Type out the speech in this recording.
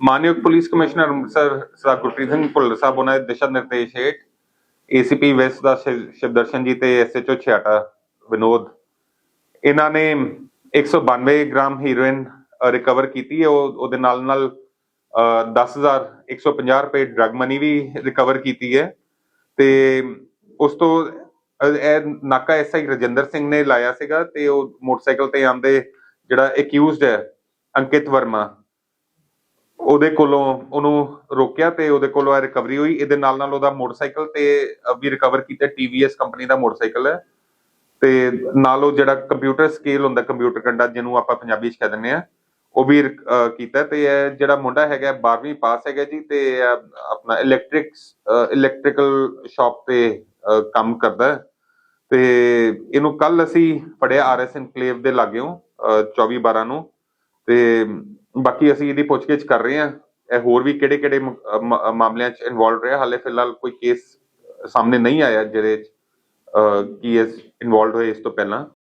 ਮਾਨਯੋਗ police commissioner Amritsar Sardar Gurpreet Singh Bhullar ਸਾਹਿਬ ਉਹਨਾਂ ਦੇ ਦਿਸ਼ਾ ਨਿਰਦੇਸ਼ ਹੇਠ ਏਸੀਪੀ ਵੈਸਟ ਦਾ ਸ਼ਿਵਦਰਸ਼ਨ ਜੀ ਤੇ ਐਸਐਚਓ ਛਿਆਟਾ ਵਿਨੋਦ ਇਹਨਾਂ ਨੇ 192 ਗ੍ਰਾਮ ਹੀਰੋਇਨ ਰਿਕਵਰ ਕੀਤੀ ਹੈ। ਉਹ ਉਹਦੇ ਨਾਲ ਨਾਲ ਅਹ, 10150 ਰੁਪਏ ਡਰਗ ਮਨੀ ਵੀ ਰਿਕਵਰ ਕੀਤੀ ਹੈ। ਤੇ ਉਸ ਤੋਂ ਇਹ ਨਾਕਾ ਐਸਆਈ ਰਜਿੰਦਰ ਸਿੰਘ ਨੇ ਲਾਇਆ ਸੀਗਾ ਤੇ ਉਹ ਮੋਟਰਸਾਈਕਲ ਤੇ ਆਂਦੇ ਜਿਹੜਾ ਅਕਿਊਜ਼ਡ ਹੈ ਅੰਕਿਤ ਵਰਮਾ ਉਹਦੇ ਕੋਲੋਂ ਉਹਨੂੰ ਰੋਕਿਆ ਤੇ ਉਹਦੇ ਕੋਲੋਂ ਇਹ ਰਿਕਵਰੀ ਹੋਈ। ਇਹਦੇ ਨਾਲ ਨਾਲ ਉਹਦਾ ਮੋਟਰਸਾਈਕਲ ਤੇ ਵੀ ਰਿਕਵਰ ਕੀਤਾ। ਟੀਵੀਐਸ ਕੰਪਨੀ ਦਾ ਮੋਟਰਸਾਈਕਲ ਹੈ। ਤੇ ਨਾਲ ਉਹ ਜਿਹੜਾ ਕੰਪਿਊਟਰ ਸਕੇਲ ਹੁੰਦਾ ਕੰਪਿਊਟਰ ਕੰਡਾ, ਜਿਹਨੂੰ ਆਪਾਂ ਪੰਜਾਬੀ ਚ ਕਹਿ ਦਿੰਦੇ ਆ ਉਹ ਵੀ ਕੀਤਾ ਤੇ ਇਹ ਜਿਹੜਾ ਮੁੰਡਾ ਹੈਗਾ 12ਵੀਂ ਪਾਸ ਹੈਗਾ ਜੀ ਤੇ ਆਪਣਾ ਇਲੈਕਟ੍ਰਿਕਸ ਇਲੈਕਟ੍ਰੀਕਲ ਸ਼ਾਪ ਤੇ ਕੰਮ ਕਰਦਾ ਤੇ ਇਹਨੂੰ ਕੱਲ ਅਸੀਂ ਫੜਿਆ ਆਰਐਸ ਇਨਕਲੇਵ ਦੇ ਲਾਗਿਓਂ 24 12 ਨੂੰ। ਤੇ ਬਾਕੀ ਅਸੀਂ ਇਹਦੀ ਪੁੱਛਗਿੱਛ ਕਰ ਰਹੇ ਹਾਂ। ਇਹ ਹੋਰ ਵੀ ਕਿਹੜੇ ਕਿਹੜੇ ਮਾਮਲਿਆਂ 'ਚ ਇਨਵੋਲਵ ਰਿਹਾ? ਹਾਲੇ ਫਿਲਹਾਲ ਕੋਈ ਕੇਸ ਸਾਹਮਣੇ ਨਹੀਂ ਆਇਆ ਜਿਹਦੇ 'ਚ ਅਹ, ਕੀ ਇਸ ਇਨਵੋਲਵ ਹੋਏ ਇਸ ਤੋਂ ਪਹਿਲਾਂ।